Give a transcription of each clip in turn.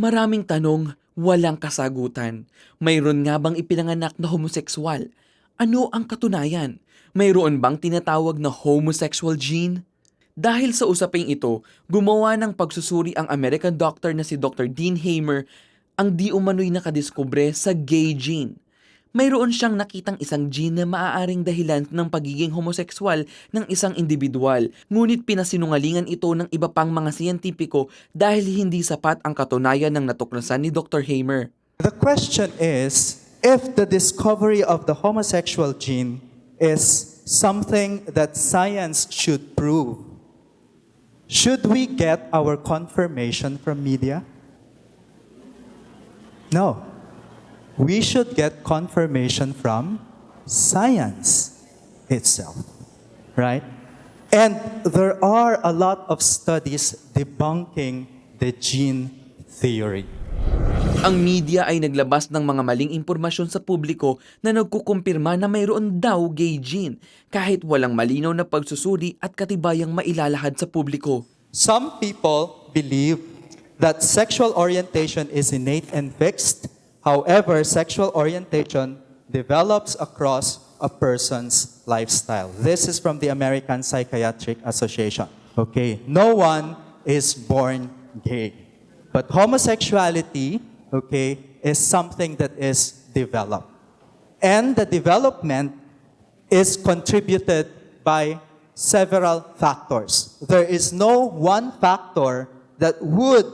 Maraming tanong, walang kasagutan. Mayroon nga bang ipinanganak na homosekswal? Ano ang katunayan? Mayroon bang tinatawag na homosexual gene? Dahil sa usaping ito, gumawa ng pagsusuri ang American doctor na si Dr. Dean Hamer ang di umano'y nakadiskubre sa gay gene. Mayroon siyang nakitang isang gene na maaaring dahilan ng pagiging homosekswal ng isang individual, ngunit pinasinungalingan ito ng iba pang mga siyentipiko dahil hindi sapat ang katunayan ng natuklasan ni Dr. Hamer. The question is if the discovery of the homosexual gene is something that science should prove, should we get our confirmation from media? No. We should get confirmation from science itself, right? And there are a lot of studies debunking the gene theory. Ang media ay naglabas ng mga maling impormasyon sa publiko na nagkukumpirma na mayroon daw gay gene kahit walang malinaw na pagsusuri at katibayang mailalahad sa publiko. Some people believe that sexual orientation is innate and fixed. However, sexual orientation develops across a person's lifestyle. This is from the American Psychiatric Association. Okay, no one is born gay. But homosexuality, okay, is something that is developed. And the development is contributed by several factors. There is no one factor that would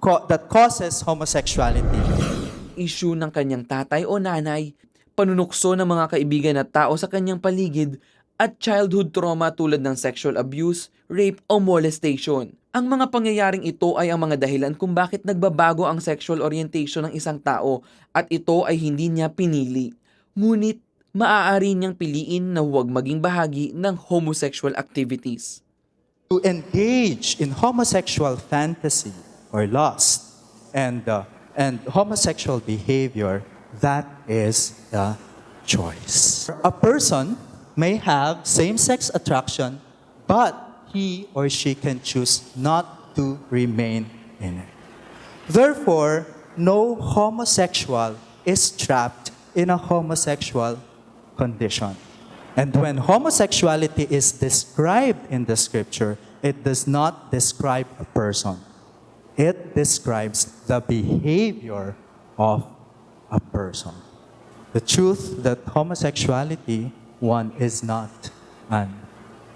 co- that causes homosexuality. Issue ng kanyang tatay o nanay, panunukso ng mga kaibigan at tao sa kanyang paligid, at childhood trauma tulad ng sexual abuse, rape o molestation. Ang mga pangyayaring ito ay ang mga dahilan kung bakit nagbabago ang sexual orientation ng isang tao at ito ay hindi niya pinili. Ngunit, maaari niyang piliin na huwag maging bahagi ng homosexual activities. To engage in homosexual fantasy or lust and uh, and homosexual behavior, that is the choice. A person may have same-sex attraction, but he or she can choose not to remain in it. Therefore, no homosexual is trapped in a homosexual condition. And when homosexuality is described in the scripture, it does not describe a person. It describes the behavior of a person. The truth that homosexuality, one, is not an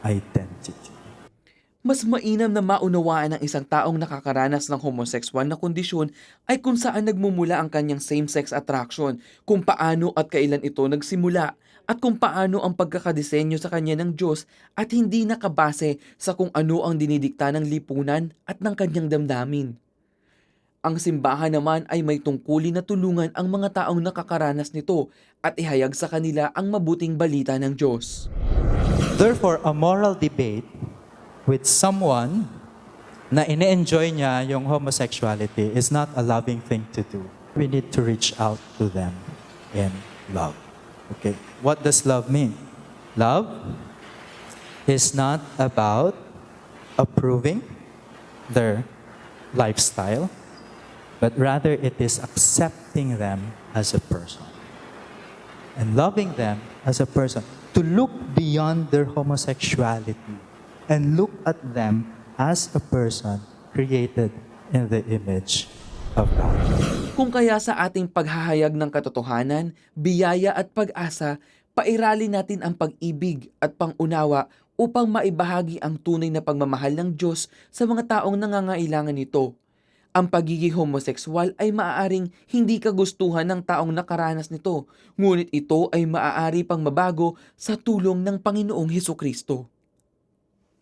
identity. Mas mainam na maunawaan ng isang taong nakakaranas ng homosexual na kondisyon ay kung saan nagmumula ang kanyang same-sex attraction, kung paano at kailan ito nagsimula, at kung paano ang pagkakadisenyo sa kanya ng Diyos at hindi nakabase sa kung ano ang dinidikta ng lipunan at ng kanyang damdamin. Ang simbahan naman ay may tungkulin na tulungan ang mga taong nakakaranas nito at ihayag sa kanila ang mabuting balita ng Diyos. Therefore, a moral debate with someone na ine-enjoy niya yung homosexuality is not a loving thing to do. We need to reach out to them in love. Okay. What does love mean? Love is not about approving their lifestyle, but rather it is accepting them as a person and loving them as a person, to look beyond their homosexuality and look at them as a person created in the image of God. Kung kaya sa ating paghahayag ng katotohanan, biyaya at pag-asa, pairali natin ang pag-ibig at pangunawa upang maibahagi ang tunay na pagmamahal ng Diyos sa mga taong nangangailangan nito. Ang pagiging homosekswal ay maaaring hindi kagustuhan ng taong nakaranas nito, ngunit ito ay maaari pang mabago sa tulong ng Panginoong Heso Kristo.